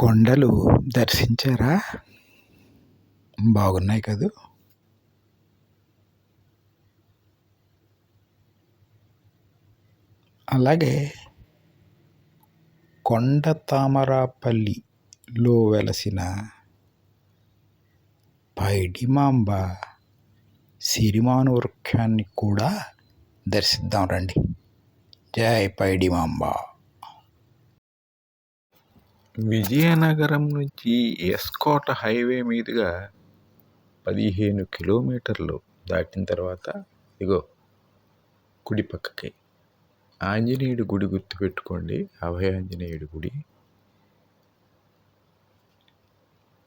కొండలు దర్శించారా? బాగున్నాయి కదూ? అలాగే కొండ తామరాపల్లిలో వెలసిన పైడిమాంబ సిరిమాను వృక్షాన్ని కూడా దర్శిద్దాం రండి. జై పైడిమాంబ. విజయనగరం నుంచి ఎస్కోట హైవే మీదుగా పదిహేను కిలోమీటర్లు దాటిన తర్వాత ఇగో కుడి పక్కకి. ఆంజనేయుడి గుడి గుర్తుపెట్టుకోండి అభయ ఆంజనేయుడి గుడి.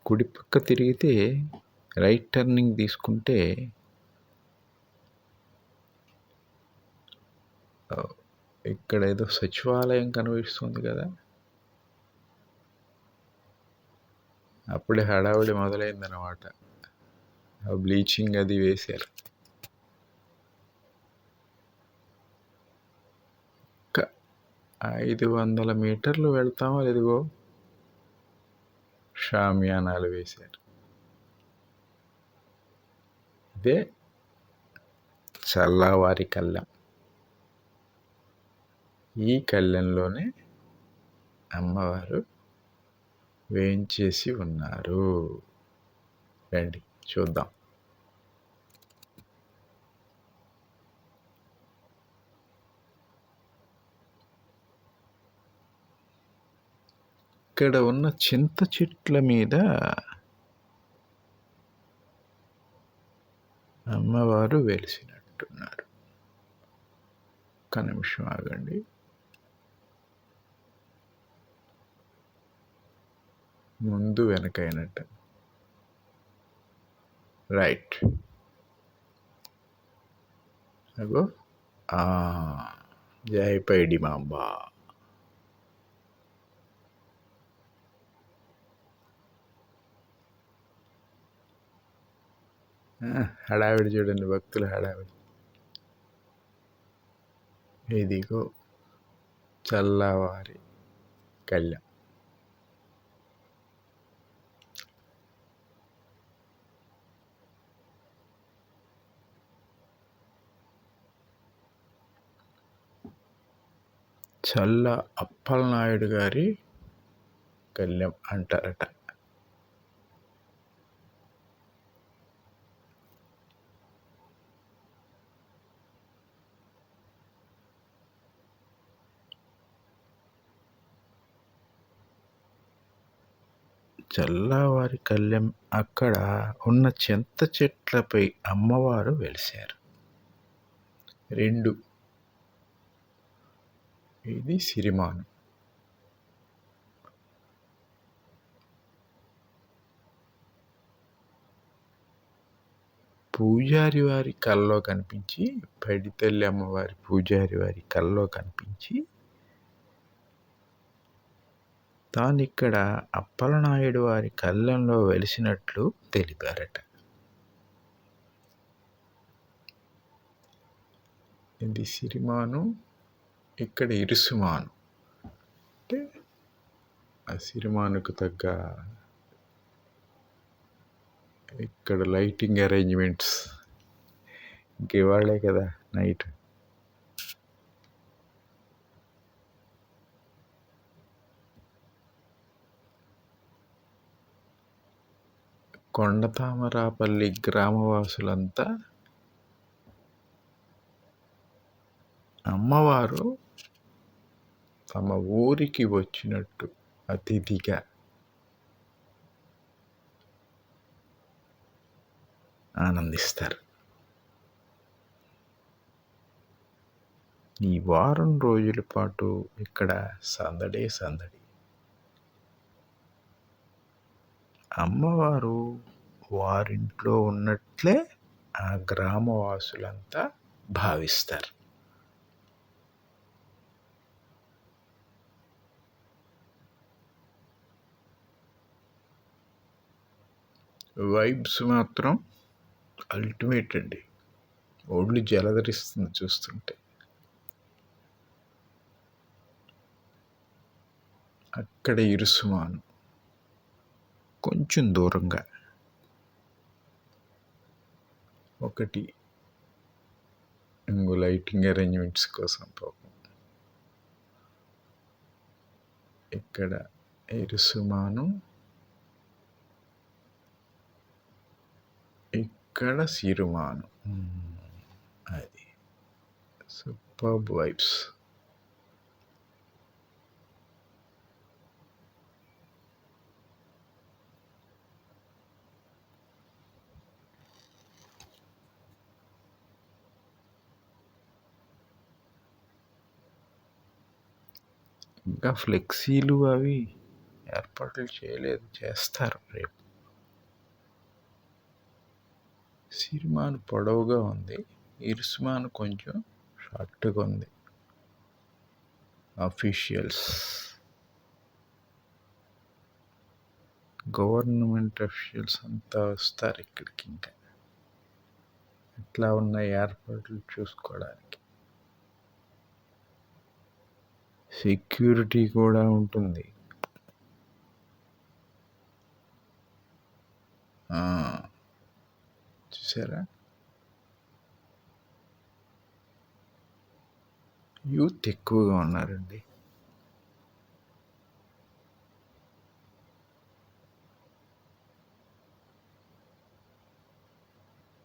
కుడి పక్క తిరిగితే రైట్ టర్నింగ్ తీసుకుంటే ఇక్కడ ఏదో సచివాలయం కనిపిస్తుంది కదా. అప్పుడే హడావిడి మొదలైందనమాట బ్లీచింగ్ అది వేశారు. ఐదు వందల మీటర్లు వెళ్తామో లేదుగో? షామియానాలు వేశారు. ఇదే చల్లవారి కళ్ళెం. ఈ కళ్ళెంలోనే అమ్మవారు వేయించేసి ఉన్నారు? రండి చూద్దాం. ఇక్కడ ఉన్న చింత చెట్ల మీద అమ్మవారు వెలిసినట్టున్నారు. ఒక నిమిషం ఆగండి. ముందు వెనకైనట్టు. రైట్. అగో. జై పైడి మాంబా. హడావిడి చూడండి భక్తుల హడావిడి. ఇదిగో చల్లవారి కళ్యాణ్. చల్ల అప్పలనాయుడు గారి కళ్యాణ్ అంటారట. చల్లవారి కళ్యం అక్కడ ఉన్న చింత చెట్లపై అమ్మవారు వెలిశారు. రెండు ఇది సిరిమాను. పూజారి వారి కల్లో కనిపించి పడితల్లి అమ్మవారి పూజారి వారి కల్లో కనిపించి తాను ఇక్కడ అప్పలనాయుడు వారి కళ్ళంలో వెలిసినట్లు తెలిపారట. ఇది సిరిమాను? ఇక్కడ ఇరుసుమాను అంటే ఆ సిరిమానుకు తగ్గ ఇక్కడ లైటింగ్ అరేంజ్మెంట్స్ ఇంక కదా నైట్. కొండతామరాపల్లి గ్రామవాసులంతా అమ్మవారు తమ ఊరికి వచ్చినట్టు అతిథిగా. ఆనందిస్తారు. ఈ వారం రోజుల పాటు ఇక్కడ సందడే సందడి. అమ్మవారు వారింట్లో ఉన్నట్లే ఆ గ్రామవాసులంతా భావిస్తారు. వైబ్స్ మాత్రం అల్టిమేట్ అండి. ఒళ్ళు జలధరిస్తుంది చూస్తుంటే. అక్కడ ఇరుసుమాను కొంచెం దూరంగా. ఒకటి. ఇంకో లైటింగ్ అరేంజ్మెంట్స్ కోసం పాపం ఇక్కడ ఇరుసుమాను ఇక్కడ సిరుమాను. అది. Super vibes. ఇంకా ఫ్లెక్సీలు అవి ఏర్పాట్లు చేయలేదు. చేస్తారు రేపు. సిరిమాను పొడవుగా ఉంది ఇరుసుమాను కొంచెం షార్ట్గా ఉంది. అఫీషియల్స్. గవర్నమెంట్ అఫీషియల్స్ అంతా వస్తారు ఇక్కడికి ఇంకా. ఎట్లా ఉన్న ఏర్పాట్లు చూసుకోవడానికి. సెక్యూరిటీ కూడా ఉంటుంది. చూసారా యూత్ ఎక్కువగా ఉన్నారండి.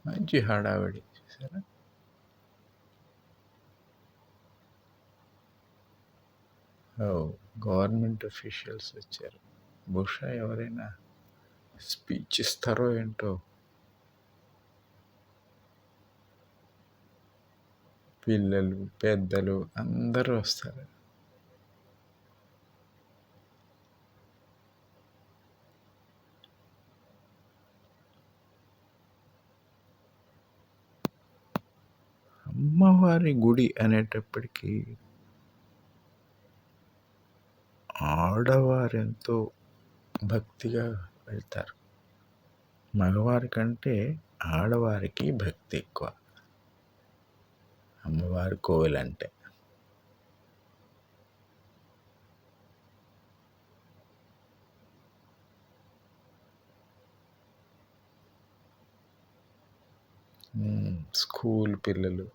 మంచి హడావిడి చేశారా? ఓ గవర్నమెంట్ అఫీషియల్స్ వచ్చారు. బహుశా ఎవరైనా స్పీచ్ ఇస్తారో ఏంటో పిల్లలు పెద్దలు అందరూ వస్తారు. అమ్మవారి గుడి అనేటప్పటికీ ఆడవారెంతో భక్తిగా వెళ్తారు. మగవారి కంటే ఆడవారికి భక్తి ఎక్కువ. అమ్మవారి కోవిల్ అంటే స్కూల్ పిల్లలు.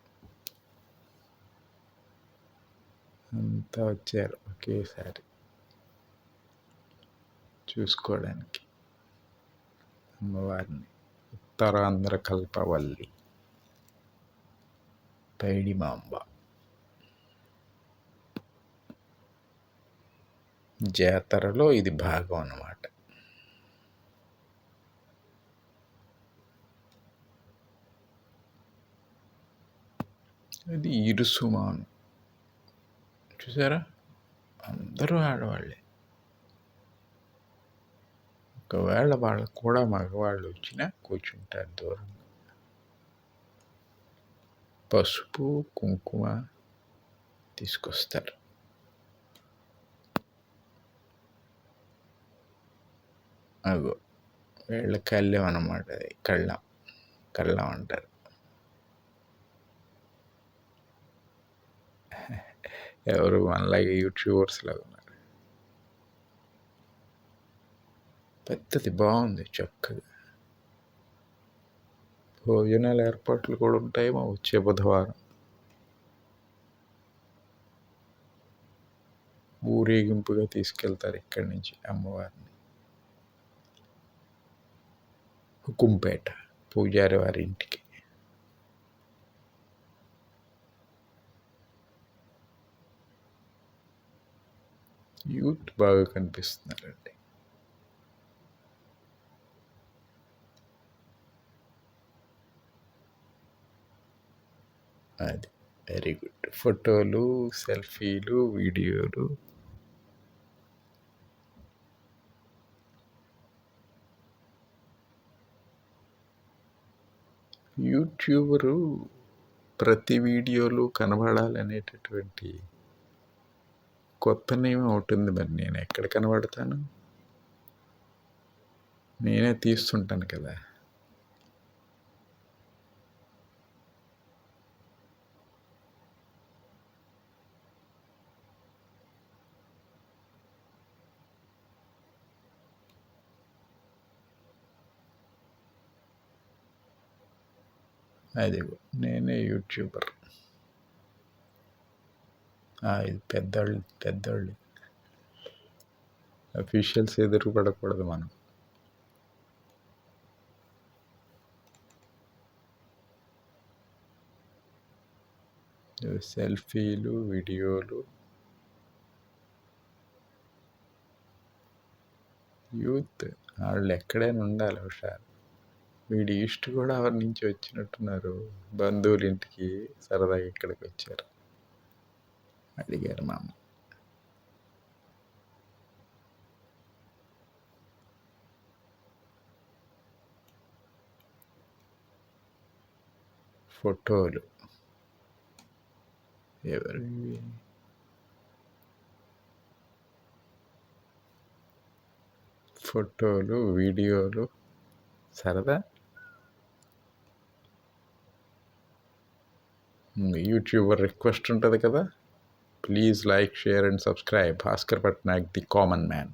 అంతా వచ్చారు ఒకేసారి. చూసుకోవడానికి. అమ్మవారిని. ఉత్తరాంధ్ర కల్పవల్లి. పైడిమాంబ జాతరలో ఇది భాగం అన్నమాట ఇది ఇరుసుమాను చూసారా అందరూ ఆడవాళ్ళే ఒకవేళ వాళ్ళకు కూడా మగవాళ్ళు వచ్చినా కూర్చుంటారు దూరంగా పసుపు కుంకుమ తీసుకొస్తారు. అగో వీళ్ళ కళ్ళెం అన్నమాట కళ్ళం కళ్ళం అంటారు. ఎవరు మనలాగే యూట్యూబర్స్ లాగా ఉన్నారు. పెద్దది బాగుంది చక్కగా. భోజనాల ఏర్పాట్లు కూడా ఉంటాయేమో వచ్చే బుధవారం. ఊరేగింపుగా తీసుకెళ్తారు ఇక్కడి నుంచి అమ్మవారిని. హుకుంపేట పూజారి వారి ఇంటికి. యూత్ బాగా కనిపిస్తున్నారండి. అది. వెరీ గుడ్ ఫోటోలు సెల్ఫీలు వీడియోలు యూట్యూబరు ప్రతి వీడియోలు కనబడాలనేటటువంటి కొత్త నియమం ఉంటుంది మరి. నేను ఎక్కడ కనబడతాను? నేనే తీస్తుంటాను కదా. అదిగో నేనే యూట్యూబర్. ఇది పెద్దోళ్ళు పెద్దోళ్ళు. అఫీషియల్స్ ఎదురు పడకూడదు మనం. సెల్ఫీలు వీడియోలు. యూత్ వాళ్ళు ఎక్కడైనా ఉండాలి హుషారు. వీడి ఈస్ట్ కూడా ఎవరి నుంచి వచ్చినట్టున్నారు? బంధువులు ఇంటికి సరదాగా ఇక్కడికి వచ్చారు. అడిగారు మా అమ్మ. ఫోటోలు. ఎవరు ఫోటోలు వీడియోలు. సరదా? యూట్యూబర్ రిక్వెస్ట్ ఉంటుంది కదా please like share and subscribe. Bhaskar Patnaik the common man.